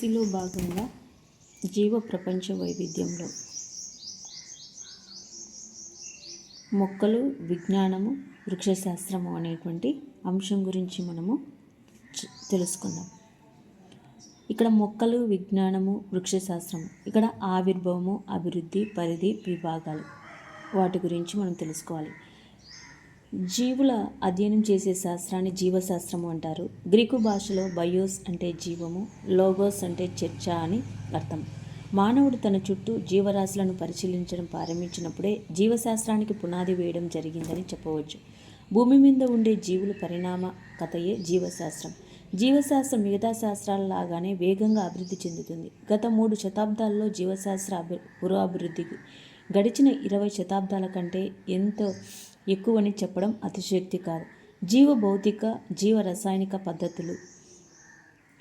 సిలో భాగంగా జీవ ప్రపంచ వైవిధ్యంలో. మొక్కలు విజ్ఞానము వృక్షశాస్త్రము అనేటువంటి అంశం గురించి మనము తెలుసుకుందాం. ఇక్కడ మొక్కలు విజ్ఞానము వృక్షశాస్త్రము ఇక్కడ ఆవిర్భవము అభివృద్ధి పరిధి విభాగాలు వాటి గురించి మనం తెలుసుకోవాలి. జీవుల అధ్యయనం చేసే శాస్త్రాన్ని జీవశాస్త్రము అంటారు. గ్రీకు భాషలో బయోస్ అంటే జీవము లోగోస్ అంటే చర్చ అని అర్థం. మానవుడు తన చుట్టూ జీవరాశులను పరిశీలించడం ప్రారంభించినప్పుడే జీవశాస్త్రానికి పునాది వేయడం జరిగిందని చెప్పవచ్చు. భూమి మీద ఉండే జీవుల పరిణామ కథయే జీవశాస్త్రం. జీవశాస్త్రం మిగతా శాస్త్రాల లాగానే వేగంగా అభివృద్ధి చెందుతుంది. గత మూడు శతాబ్దాల్లో జీవశాస్త్ర అభి పురోభివృద్ధికి గడిచిన ఇరవై శతాబ్దాల కంటే ఎంతో ఎక్కువని చెప్పడం అతిశక్తి కాదు. జీవ భౌతిక జీవ రసాయనిక పద్ధతులు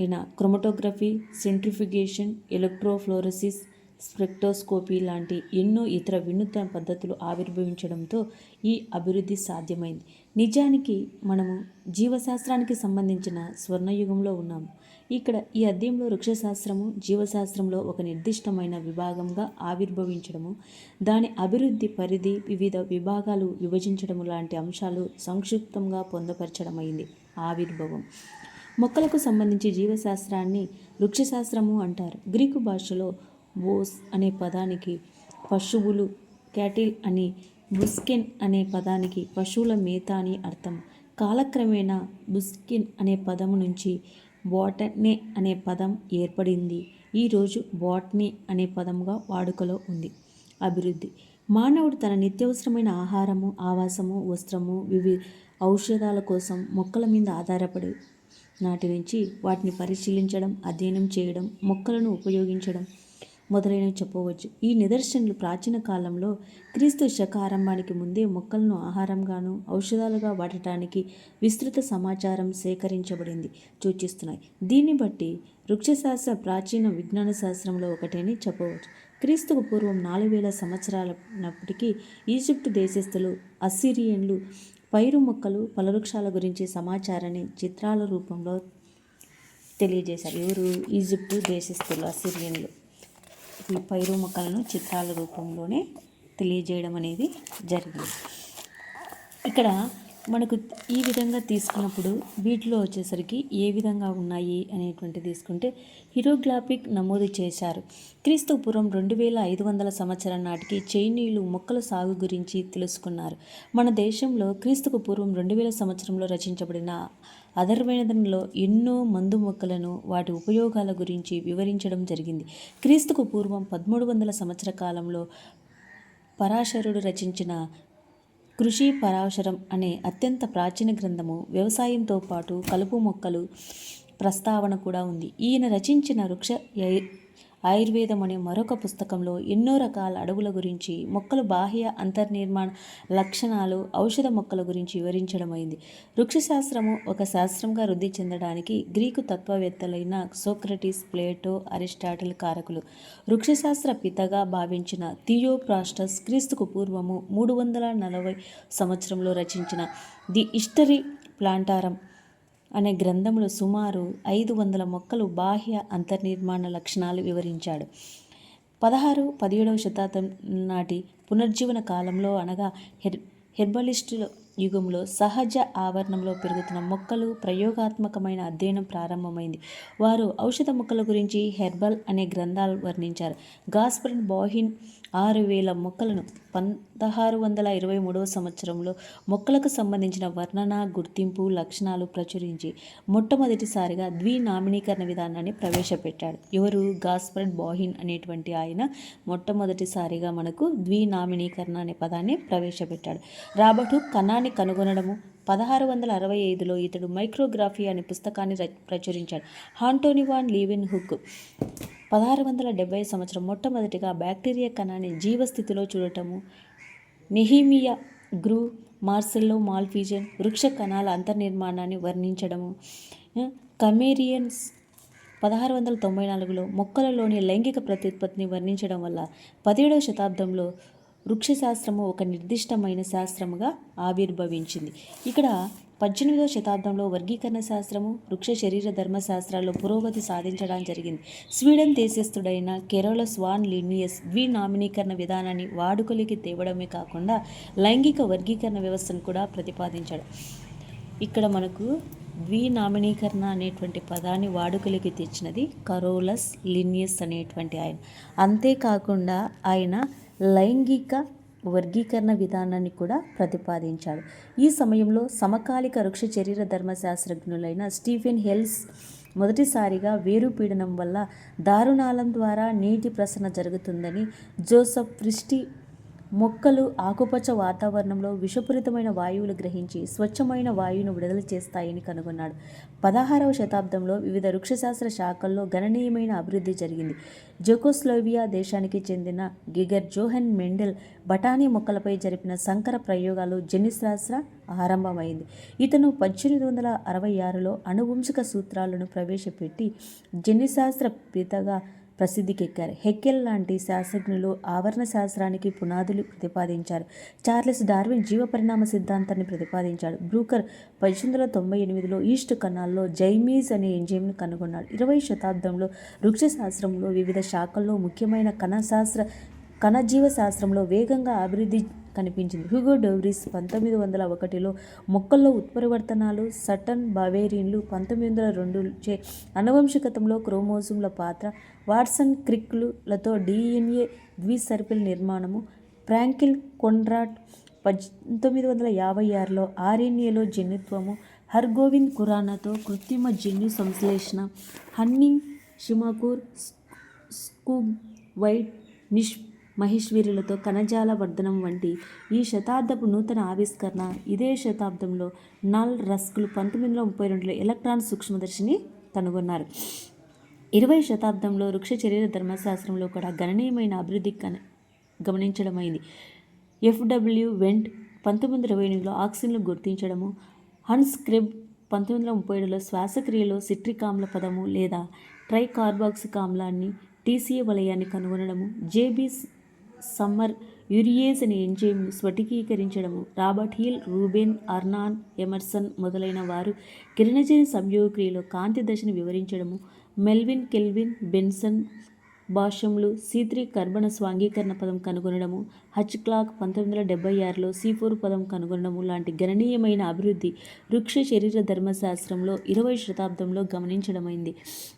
ఈయన క్రొమటోగ్రఫీ సెంట్రిఫిగేషన్ ఎలక్ట్రోఫ్లోరసిస్ స్పెక్టోస్కోపీ లాంటి ఎన్నో ఇతర వినూత్న పద్ధతులు ఆవిర్భవించడంతో ఈ అభివృద్ధి సాధ్యమైంది. నిజానికి మనము జీవశాస్త్రానికి సంబంధించిన స్వర్ణయుగంలో ఉన్నాము. ఇక్కడ ఈ అధ్యయంలో వృక్షశాస్త్రము జీవశాస్త్రంలో ఒక నిర్దిష్టమైన విభాగంగా ఆవిర్భవించడము దాని అభివృద్ధి పరిధి వివిధ విభాగాలు విభజించడము లాంటి అంశాలు సంక్షిప్తంగా పొందపరచడమైంది ఆవిర్భవం. మొక్కలకు సంబంధించి జీవశాస్త్రాన్ని వృక్షశాస్త్రము అంటారు. గ్రీకు భాషలో బోస్ అనే పదానికి పశువులు క్యాటిల్ అని బుస్కిన్ అనే పదానికి పశువుల మేత అని అర్థం. కాలక్రమేణా బుస్కిన్ అనే పదము నుంచి బాటనే అనే పదం ఏర్పడింది. ఈరోజు బాట్నీ అనే పదముగా వాడుకలో ఉంది. అభివృద్ధి. మానవుడు తన నిత్యవసరమైన ఆహారము ఆవాసము వస్త్రము వివి ఔషధాల కోసం మొక్కల మీద ఆధారపడి నాటి నుంచి వాటిని పరిశీలించడం అధ్యయనం చేయడం మొక్కలను ఉపయోగించడం మొదలైనవి చెప్పవచ్చు. ఈ నిదర్శనలు ప్రాచీన కాలంలో క్రీస్తు శక ఆరంభానికి ముందే మొక్కలను ఆహారంగాను ఔషధాలుగా వాడటానికి విస్తృత సమాచారం సేకరించబడింది సూచిస్తున్నాయి. దీన్ని బట్టి వృక్షశాస్త్ర ప్రాచీన విజ్ఞాన శాస్త్రంలో ఒకటని చెప్పవచ్చు. క్రీస్తుకు పూర్వం నాలుగు వేల సంవత్సరాల ఈజిప్టు దేశస్థులు అసిరియన్లు పైరు మొక్కలు ఫలవృక్షాల గురించి సమాచారాన్ని చిత్రాల రూపంలో తెలియజేశారు. ఎవరు? ఈజిప్టు దేశస్థులు అసిరియన్లు. ఈ పైరు మొక్కలను చిత్రాల రూపంలోనే తెలియజేయడం అనేది జరిగింది. ఇక్కడ మనకు ఈ విధంగా తీసుకున్నప్పుడు వీటిలో వచ్చేసరికి ఏ విధంగా ఉన్నాయి అనేటువంటి తీసుకుంటే హిరోగ్లాఫిక్ నమోదు చేశారు. క్రీస్తు పూర్వం రెండు వేల ఐదు వందల సంవత్సరం నాటికి చైనీయులు మొక్కల సాగు గురించి తెలుసుకున్నారు. మన దేశంలో క్రీస్తుకు పూర్వం రెండు వేల సంవత్సరంలో రచించబడిన అధర్వేదంలో ఎన్నో మందు మొక్కలను వాటి ఉపయోగాల గురించి వివరించడం జరిగింది. క్రీస్తుకు పూర్వం పదమూడు వందల సంవత్సర కాలంలో పరాశరుడు రచించిన కృషి పరాశరం అనే అత్యంత ప్రాచీన గ్రంథము వ్యవసాయంతో పాటు కలుపు మొక్కలు ప్రస్తావన కూడా ఉంది. ఈయన రచించిన వృక్ష ఆయుర్వేదం అనే మరొక పుస్తకంలో ఎన్నో రకాల అడవుల గురించి మొక్కలు బాహ్య అంతర్నిర్మాణ లక్షణాలు ఔషధ మొక్కల గురించి వివరించడమైంది వృక్షశాస్త్రము ఒక శాస్త్రంగా వృద్ధి చెందడానికి గ్రీకు తత్వవేత్తలైన సోక్రటీస్ ప్లేటో అరిస్టాటిల్ కారకులు. వృక్షశాస్త్ర పితగా భావించిన థియోప్రాస్టస్ క్రీస్తుకు పూర్వము మూడు వందల నలభై సంవత్సరంలో రచించిన ది హిస్టరీ ప్లాంటారం అనే గ్రంథంలో సుమారు ఐదు వందల మొక్కలు బాహ్య అంతర్నిర్మాణ లక్షణాలు వివరించాడు. పదహారు పదిహేడవ శతాబ్దం నాటి పునర్జీవన కాలంలో అనగా హెర్ హెర్బలిస్టుల యుగంలో సహజ ఆవరణంలో పెరుగుతున్న మొక్కలు ప్రయోగాత్మకమైన అధ్యయనం ప్రారంభమైంది. వారు ఔషధ మొక్కల గురించి హెర్బల్ అనే గ్రంథాలు వర్ణించారు. గాస్పరన్ బాహిన్ ఆరు వేల మొక్కలను పదహారు వందల ఇరవై మూడవ సంవత్సరంలో మొక్కలకు సంబంధించిన వర్ణన గుర్తింపు లక్షణాలు ప్రచురించి మొట్టమొదటిసారిగా ద్వినామినీకరణ విధానాన్ని ప్రవేశపెట్టాడు. ఎవరు? గాస్ప్రెడ్ బాహిన్ అనేటువంటి ఆయన మొట్టమొదటిసారిగా మనకు ద్వినామినీకరణ అనే పదాన్ని ప్రవేశపెట్టాడు. రాబర్ట్ కణాన్ని కనుగొనడము పదహారు వందల అరవై ఐదులో ఇతడు మైక్రోగ్రాఫీ అనే పుస్తకాన్ని ప్రచురించాడు. Antonie van Leeuwenhoek. పదహారు వందల డెబ్బై సంవత్సరం మొట్టమొదటిగా బ్యాక్టీరియా కణాన్ని జీవస్థితిలో చూడటము నెహిమియా గ్రూ మార్సెల్లో మాల్ఫీజన్ వృక్ష కణాల అంతర్నిర్మాణాన్ని వర్ణించడము కమేరియన్స్ పదహారు వందల తొంభై నాలుగులో మొక్కలలోని లైంగిక ప్రత్యుత్పత్తిని వర్ణించడం వల్ల పదిహేడవ శతాబ్దంలో వృక్షశాస్త్రము ఒక నిర్దిష్టమైన శాస్త్రముగా ఆవిర్భవించింది. ఇక్కడ పద్దెనిమిదవ శతాబ్దంలో వర్గీకరణ శాస్త్రము వృక్ష శరీర ధర్మశాస్త్రాల్లో పురోగతి సాధించడం జరిగింది. స్వీడన్ దేశస్థుడైన కెరోలస్ వాన్ లినియస్ ద్వినామినీకరణ విధానాన్ని వాడుకలోకి తేవడమే కాకుండా లైంగిక వర్గీకరణ వ్యవస్థను కూడా ప్రతిపాదించాడు. ఇక్కడ మనకు ద్వినామినీకరణ అనేటువంటి పదాన్ని వాడుకలోకి తెచ్చినది కరోలస్ లినియస్ అనేటువంటి ఆయన. అంతేకాకుండా ఆయన లైంగిక వర్గీకరణ విధానాన్ని కూడా ప్రతిపాదించాడు. ఈ సమయంలో సమకాలిక వృక్ష శరీర ధర్మశాస్త్రజ్ఞులైన స్టీఫెన్ హెల్స్ మొదటిసారిగా వేరు పీడనం వల్ల దారుణాలం ద్వారా నీటి ప్రసరణ జరుగుతుందని జోసఫ్ ఫ్రిస్టి మొక్కలు ఆకుపచ్చ వాతావరణంలో విషపూరితమైన వాయువులు గ్రహించి స్వచ్ఛమైన వాయువును విడుదల చేస్తాయని కనుగొన్నాడు. పదహారవ శతాబ్దంలో వివిధ వృక్షశాస్త్ర శాఖల్లో గణనీయమైన అభివృద్ధి జరిగింది. జోకోస్లోవియా దేశానికి చెందిన గిగర్ జోహెన్ మెండెల్ బఠానీ మొక్కలపై జరిపిన సంకర ప్రయోగాలు జన్యుశాస్త్ర ఆరంభమైంది. ఇతను పద్దెనిమిది వందల అరవై ఆరులో అనువంశిక సూత్రాలను ప్రవేశపెట్టి జన్యుశాస్త్ర పితగా ప్రసిద్ధికెక్కారు. హెక్కెల్ లాంటి శాస్త్రజ్ఞులు ఆవరణ శాస్త్రానికి పునాదులు ప్రతిపాదించారు. చార్లెస్ డార్విన్ జీవ పరిణామ సిద్ధాంతాన్ని ప్రతిపాదించాడు. బ్రూకర్ పద్దెనిమిది వందల తొంభై ఎనిమిదిలో ఈస్ట్ కనాల్లో జైమీస్ అనే ఎంజైమ్ను కనుగొన్నాడు. ఇరవై శతాబ్దంలో వృక్ష శాస్త్రంలో వివిధ శాఖల్లో ముఖ్యమైన కణశాస్త్ర కణజీవ శాస్త్రంలో వేగంగా అభివృద్ధి కనిపించింది. హ్యూగో డోవ్రిస్ పంతొమ్మిది వందల ఒకటిలో మొక్కల్లో ఉత్పరివర్తనాలు సటన్ బవేరియన్లు పంతొమ్మిది వందల రెండు చే అనువంశికతంలో క్రోమోజోమ్ల పాత్ర వాట్సన్ క్రిక్లులతో డిఎన్ఏ ద్విసర్పిల్ నిర్మాణము ఫ్రాంకిల్ కొండ్రాట్ పంతొమ్మిది వందల యాభై ఆరులో ఆర్ఎన్ఏలో జన్యుత్వము హర్గోవింద్ ఖురానాతో కృత్రిమ జన్యు సంశ్లేషణ హన్నింగ్ షిమాకూర్ స్కూబ్ వైట్ నిష్ మహేశ్వరులతో కణజాల వర్ధనం వంటి ఈ శతాబ్దపు నూతన ఆవిష్కరణ ఇదే శతాబ్దంలో నల్ రస్కులు పంతొమ్మిది వందల ముప్పై రెండులో ఎలక్ట్రాన్ సూక్ష్మదర్శిని కనుగొన్నారు. ఇరవై శతాబ్దంలో వృక్ష శరీర ధర్మశాస్త్రంలో కూడా గణనీయమైన అభివృద్ధి కన గమనించడమైంది. ఎఫ్డబ్ల్యూ వెంట్ పంతొమ్మిది వందల ఇరవై ఎనిమిదిలో ఆక్సిజన్లు గుర్తించడము హన్స్ క్రెబ్ పంతొమ్మిది వందల ముప్పై ఏడులో శ్వాసక్రియలో సిట్రిక్ ఆమ్ల పదము లేదా ట్రైకార్బాక్సిక్ ఆమ్లాన్ని టీసీఏ వలయాన్ని కనుగొనడము జేబీ సమ్మర్ యూరియేజ్ అనే ఎంజైమ్ను స్ఫటికీకరించడము. Robert Hill Ruben Arnon Emerson మొదలైన వారు కిరణజన్య సంయోగక్రియలో కాంతి దశను వివరించడము. మెల్విన్ కెల్విన్ బెన్సన్ భాష్యములు సి త్రీ కర్బన స్వాంగీకరణ పదం కనుగొనడము. హచ్ క్లాక్ పంతొమ్మిది వందల డెబ్బై ఆరులో సి ఫోర్ పదం కనుగొనడము లాంటి గణనీయమైన అభివృద్ధి వృక్ష శరీర ధర్మశాస్త్రంలో ఇరవై శతాబ్దంలో గమనించడమైంది.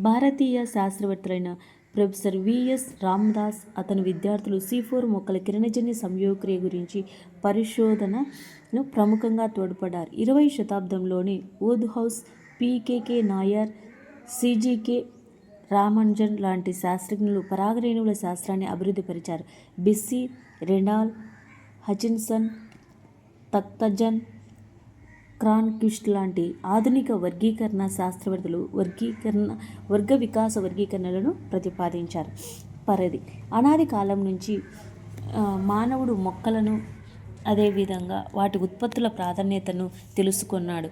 భారతీయ శాస్త్రవేత్తలైన ప్రొఫెసర్ విఎస్ రామ్దాస్. అతని విద్యార్థులు సి ఫోర్ మొక్కల కిరణజన్య సంయోగక్రియ గురించి పరిశోధనను ప్రముఖంగా తోడ్పడ్డారు. ఇరవై శతాబ్దంలోని ఓద్ హౌస్ పీకేకే నాయర్ సిజీకే రామన్జన్ లాంటి శాస్త్రజ్ఞులు పరాగరేణువుల శాస్త్రాన్ని అభివృద్ధిపరిచారు బిస్సీ రెనాల్ హచిన్సన్ తక్తజన్ క్రాన్క్విస్ట్ లాంటి ఆధునిక వర్గీకరణ శాస్త్రవేత్తలు వర్గీకరణ వర్గ వికాస వర్గీకరణలను ప్రతిపాదించారు. పరిధి. అనాది కాలం నుంచి మానవుడు మొక్కలను అదేవిధంగా వాటి ఉత్పత్తుల ప్రాధాన్యతను తెలుసుకున్నాడు.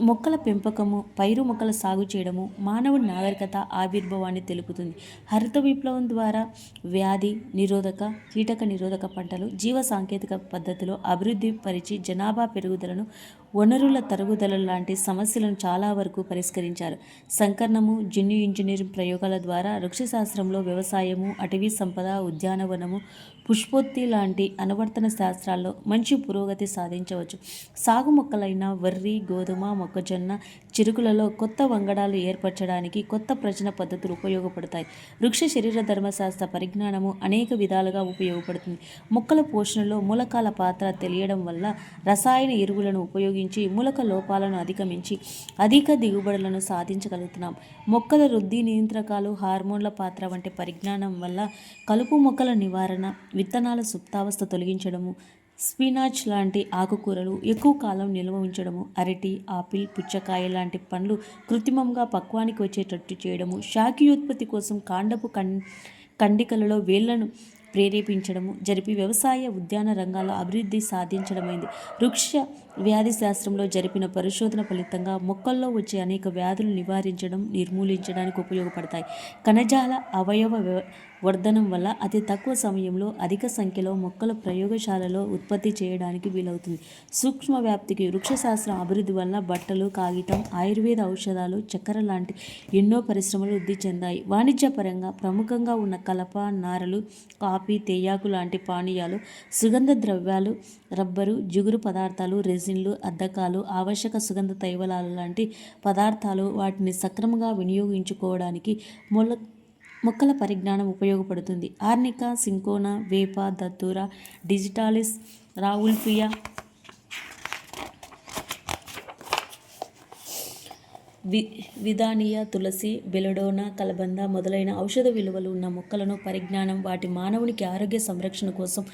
మొక్కల పెంపకము పైరు మొక్కల సాగు చేయడము మానవుడి నాగరికత ఆవిర్భావాన్ని తెలుపుతుంది. హరిత విప్లవం ద్వారా వ్యాధి నిరోధక కీటక నిరోధక పంటలు జీవ సాంకేతిక పద్ధతిలో అభివృద్ధి పరిచి జనాభా పెరుగుదలను వనరుల తరుగుదల లాంటి సమస్యలను చాలా వరకు పరిష్కరించారు. సంకరణము జన్యు ఇంజనీరింగ్ ప్రయోగాల ద్వారా వృక్షశాస్త్రంలో వ్యవసాయము అటవీ సంపద ఉద్యానవనము పుష్పోత్తి లాంటి అనువర్తన శాస్త్రాల్లో మంచి పురోగతి సాధించవచ్చు. సాగు మొక్కలైన వర్రి గోధుమ మొక్కజొన్న చెరుకులలో కొత్త వంగడాలు ఏర్పరచడానికి కొత్త ప్రజన పద్ధతులు ఉపయోగపడతాయి. వృక్ష శరీర ధర్మశాస్త్ర పరిజ్ఞానము అనేక విధాలుగా ఉపయోగపడుతుంది. మొక్కల పోషణలో మూలకాల పాత్ర తెలియడం వల్ల రసాయన ఎరువులను ఉపయోగించి మూలక లోపాలను అధిగమించి అధిక దిగుబడులను సాధించగలుగుతున్నాం. మొక్కల వృద్ధి నియంత్రకాలు హార్మోన్ల పాత్ర వంటి పరిజ్ఞానం వల్ల కలుపు మొక్కల నివారణ విత్తనాల సుప్తావస్థ తొలగించడము స్పినాచ్ లాంటి ఆకుకూరలు ఎక్కువ కాలం నిల్వ ఉంచడము అరటి ఆపిల్ పుచ్చకాయ లాంటి పండ్లు కృత్రిమంగా పక్వానికి వచ్చేటట్టు చేయడము శాఖీయోత్పత్తి కోసం కాండపు కం కండికలలో వేళ్ళను ప్రేరేపించడము జరిపి వ్యవసాయ ఉద్యాన రంగాల్లో అభివృద్ధి సాధించడమైంది. వృక్ష వ్యాధి శాస్త్రంలో జరిపిన పరిశోధన ఫలితంగా మొక్కల్లో వచ్చే అనేక వ్యాధులు నివారించడం నిర్మూలించడానికి ఉపయోగపడతాయి. కణజాల అవయవ వర్ధనం వల్ల అతి తక్కువ సమయంలో అధిక సంఖ్యలో మొక్కల ప్రయోగశాలలో ఉత్పత్తి చేయడానికి వీలవుతుంది. సూక్ష్మ వ్యాప్తికి వృక్షశాస్త్రం అభివృద్ధి వల్ల బట్టలు కాగితం ఆయుర్వేద ఔషధాలు చక్కెర లాంటి ఎన్నో పరిశ్రమలు వృద్ధి చెందాయి. వాణిజ్యపరంగా ప్రముఖంగా ఉన్న కలప నారలు కాఫీ తేయాకు లాంటి పానీయాలు సుగంధ ద్రవ్యాలు రబ్బరు జిగురు పదార్థాలు రెజిన్లు అద్దకాలు ఆవశ్యక సుగంధ తైవలాలు లాంటి పదార్థాలు వాటిని సక్రమంగా వినియోగించుకోవడానికి మొల మొక్కల పరిజ్ఞానం ఉపయోగపడుతుంది. ఆర్నికా సింకోనా వేప దత్తూర డిజిటాలిస్ రావుల్ఫియా వి విధానియా తులసి బెలడోనా కలబంద మొదలైన ఔషధ విలువలు ఉన్న మొక్కలను పరిజ్ఞానం వాటి మానవునికి ఆరోగ్య సంరక్షణ కోసం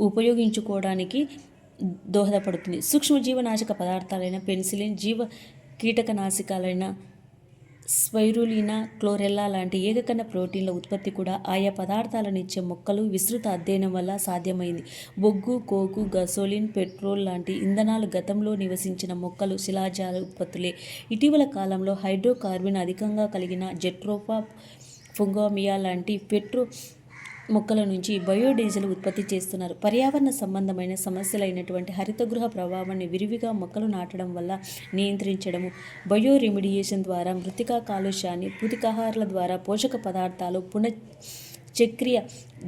ఉపయోగించుకోవడానికి దోహదపడుతుంది. సూక్ష్మజీవనాశక పదార్థాలైన పెన్సిలిన్ జీవ కీటకనాశకాలైన స్పైరులినా క్లోరెల్లా లాంటి ఏకకణ ప్రోటీన్ల ఉత్పత్తి కూడా ఆయా పదార్థాలను ఇచ్చే మొక్కలు విస్తృత అధ్యయనం వల్ల సాధ్యమైంది. బొగ్గు కోకు గసోలిన్ పెట్రోల్ లాంటి ఇంధనాలు గతంలో నివసించిన మొక్కలు శిలాజాల ఉత్పత్తులే. ఇటీవల కాలంలో హైడ్రోకార్బన్ అధికంగా కలిగిన జెట్రోపా ఫుంగోమియా లాంటి పెట్రో మొక్కల నుంచి బయోడీజిల్ ఉత్పత్తి చేస్తున్నారు. పర్యావరణ సంబంధమైన సమస్యలైనటువంటి హరితగృహ ప్రభావాన్ని విరివిగా మొక్కలు నాటడం వల్ల నియంత్రించడము బయో రెమిడియేషన్ ద్వారా మృతికా కాలుష్యాన్ని పుతికాహారాల ద్వారా పోషక పదార్థాలు పున చక్రియ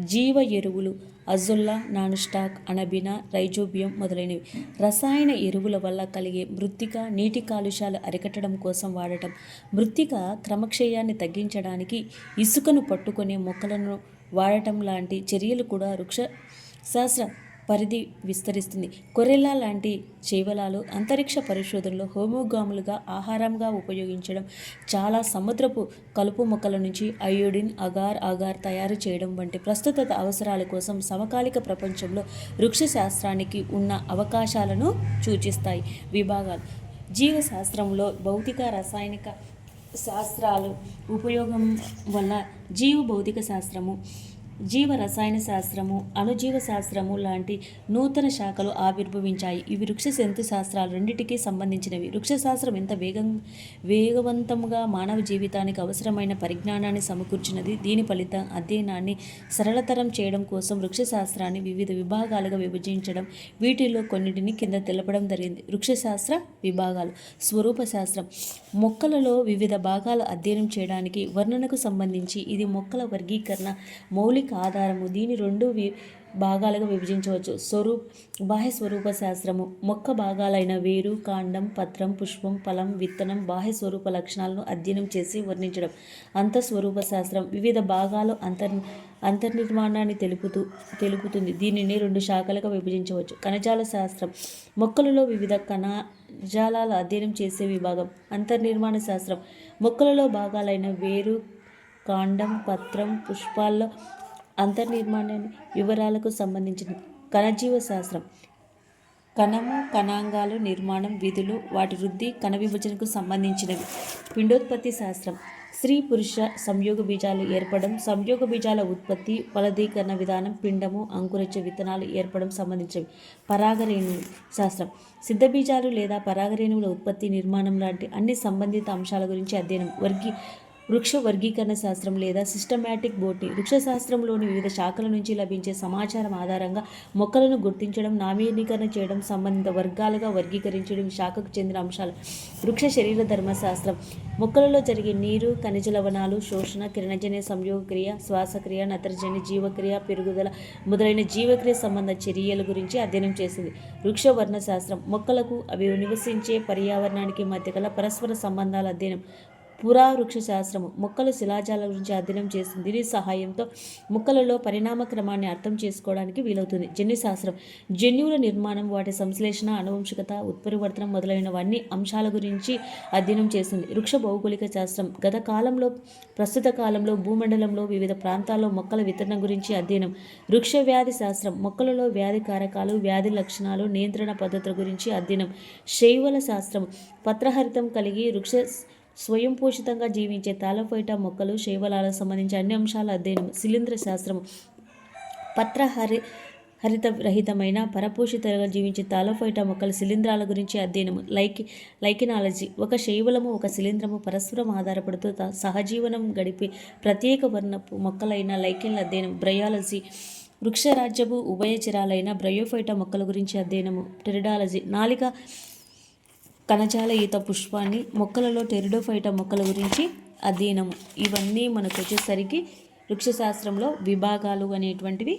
జీవ ఎరువులు అజుల్లా నాన్స్టాక్ అనబినా రైజోబియం మొదలైనవి. రసాయన ఎరువుల వల్ల కలిగే మృత్తిక నీటి కాలుష్యాలు అరికట్టడం కోసం వాడటం మృత్తిక క్రమక్షయాన్ని తగ్గించడానికి ఇసుకను పట్టుకునే మొక్కలను వాడటం లాంటి చర్యలు కూడా వృక్ష శాస్త్ర పరిధి విస్తరిస్తుంది. కొరెల్లా లాంటి చేవలాలు అంతరిక్ష పరిశోధనలో హోమోగాములుగా ఆహారంగా ఉపయోగించడం చాలా సముద్రపు కలుపు మొక్కల నుంచి అయోడిన్ అగార్ అగార్ తయారు చేయడం వంటి ప్రస్తుత అవసరాల కోసం సమకాలిక ప్రపంచంలో వృక్ష శాస్త్రానికి ఉన్న అవకాశాలను సూచిస్తాయి. విభాగాలు. జీవశాస్త్రంలో భౌతిక రసాయనిక శాస్త్రాలు ఉపయోగం వల్ల జీవ భౌతిక శాస్త్రము. జీవ రసాయన శాస్త్రము అణుజీవ శాస్త్రము లాంటి నూతన శాఖలు ఆవిర్భవించాయి. ఇవి వృక్ష జంతు శాస్త్రాలు రెండింటికి సంబంధించినవి. వృక్ష శాస్త్రం ఎంత వేగం వేగవంతంగా మానవ జీవితానికి అవసరమైన పరిజ్ఞానాన్ని సమకూర్చినది దీని ఫలితం అధ్యయనాన్ని సరళతరం చేయడం కోసం వృక్ష శాస్త్రాన్ని వివిధ విభాగాలుగా విభజించడం వీటిలో కొన్నిటిని కింద తెలపడం జరిగింది. వృక్షశాస్త్ర విభాగాలు. స్వరూప శాస్త్రం. మొక్కలలో వివిధ భాగాలు అధ్యయనం చేయడానికి వర్ణనకు సంబంధించి ఇది మొక్కల వర్గీకరణ మౌలిక ఆధారము. దీని రెండు వి భాగాలుగా విభజించవచ్చు. స్వరూప్ బాహ్య స్వరూప శాస్త్రము. మొక్క భాగాలైన వేరు కాండం పత్రం పుష్పం ఫలం విత్తనం బాహ్య స్వరూప లక్షణాలను అధ్యయనం చేసి వర్ణించడం. అంతఃస్వరూప శాస్త్రం వివిధ భాగాలు అంతర్ అంతర్నిర్మాణాన్ని తెలుపుతూ తెలుపుతుంది. దీనిని రెండు శాఖలుగా విభజించవచ్చు. కణజాల శాస్త్రం. మొక్కలలో వివిధ కణజాలాలు అధ్యయనం చేసే విభాగం. అంతర్నిర్మాణ శాస్త్రం. మొక్కలలో భాగాలైన వేరు కాండం పత్రం పుష్పాల్లో అంతర్నిర్మాణాన్ని వివరాలకు సంబంధించిన కణజీవ శాస్త్రం. కణము కణాంగాలు నిర్మాణం విధులు వాటి వృద్ధి కణ విభజనకు సంబంధించినవి. పిండోత్పత్తి శాస్త్రం. స్త్రీ పురుష సంయోగ బీజాలు ఏర్పడడం సంయోగ బీజాల ఉత్పత్తి ఫలదీకరణ విధానం పిండము అంకురించ విత్తనాలు ఏర్పడడం సంబంధించినవి. పరాగరేణువు శాస్త్రం. సిద్ధ బీజాలు లేదా పరాగరేణువుల ఉత్పత్తి నిర్మాణం లాంటి అన్ని సంబంధిత అంశాల గురించి అధ్యయనం. వర్గీ వృక్ష వర్గీకరణ శాస్త్రం లేదా సిస్టమాటిక్ బోటనీ వృక్షశాస్త్రంలోని వివిధ శాఖల నుంచి లభించే సమాచారం ఆధారంగా మొక్కలను గుర్తించడం నామీకరణ చేయడం సంబంధిత వర్గాలుగా వర్గీకరించడం శాఖకు చెందిన అంశాలు. వృక్ష శరీర ధర్మశాస్త్రం మొక్కలలో జరిగే నీరు ఖనిజ లవణాలు శోషణ కిరణజన్య సంయోగక్రియ శ్వాసక్రియ నత్రజని జీవక్రియ పెరుగుదల మొదలైన జీవక్రియ సంబంధ చర్యల గురించి అధ్యయనం చేసింది. వృక్ష వర్ణశాస్త్రం మొక్కలకు అవి నివసించే పర్యావరణానికి మధ్య గల పరస్పర సంబంధాల అధ్యయనం. పురావృక్ష శాస్త్రము మొక్కల శిలాజాల గురించి అధ్యయనం చేస్తుంది. దీని సహాయంతో మొక్కలలో పరిణామ క్రమాన్ని అర్థం చేసుకోవడానికి వీలవుతుంది. జన్యుశాస్త్రం జన్యువుల నిర్మాణం వాటి సంశ్లేషణ అనువంశికత ఉత్పరివర్తనం మొదలైనవన్నీ అంశాల గురించి అధ్యయనం చేస్తుంది. వృక్ష భౌగోళిక శాస్త్రం. గత కాలంలో ప్రస్తుత కాలంలో భూమండలంలో వివిధ ప్రాంతాల్లో మొక్కల వితరణ గురించి అధ్యయనం. వృక్ష వ్యాధి శాస్త్రం. మొక్కలలో వ్యాధి కారకాలు వ్యాధి లక్షణాలు నియంత్రణ పద్ధతుల గురించి అధ్యయనం. శైవల శాస్త్రం. పత్రహరితం కలిగి వృక్ష స్వయం పోషితంగా జీవించే తాళఫైటా మొక్కలు శైవలాలకు సంబంధించి అన్ని అంశాల అధ్యయనం శిలీంద్ర శాస్త్రం. పత్రహరి హరిత రహితమైన పరపోషితలుగా జీవించే తాలోఫైటా మొక్కల శిలీంధ్రాల గురించి అధ్యయనము లైకి లైకినాలజీ. ఒక శైవలము ఒక శిలీంధ్రము పరస్పరం ఆధారపడుతూ సహజీవనం గడిపే ప్రత్యేక వర్ణపు మొక్కలైన లైకిన్ల అధ్యయనం. బ్రయాలజీ. వృక్షరాజ్యపు ఉభయచరాలైన బ్రయోఫైటా మొక్కల గురించి అధ్యయనము. టెరిడాలజీ. నాలిక కణజాల ఈత పుష్పాన్ని మొక్కలలో టెరిడోఫైటా మొక్కల గురించి అధ్యయనము. ఇవన్నీ మనకు వచ్చేసరికి వృక్షశాస్త్రంలో విభాగాలు అనేటువంటివి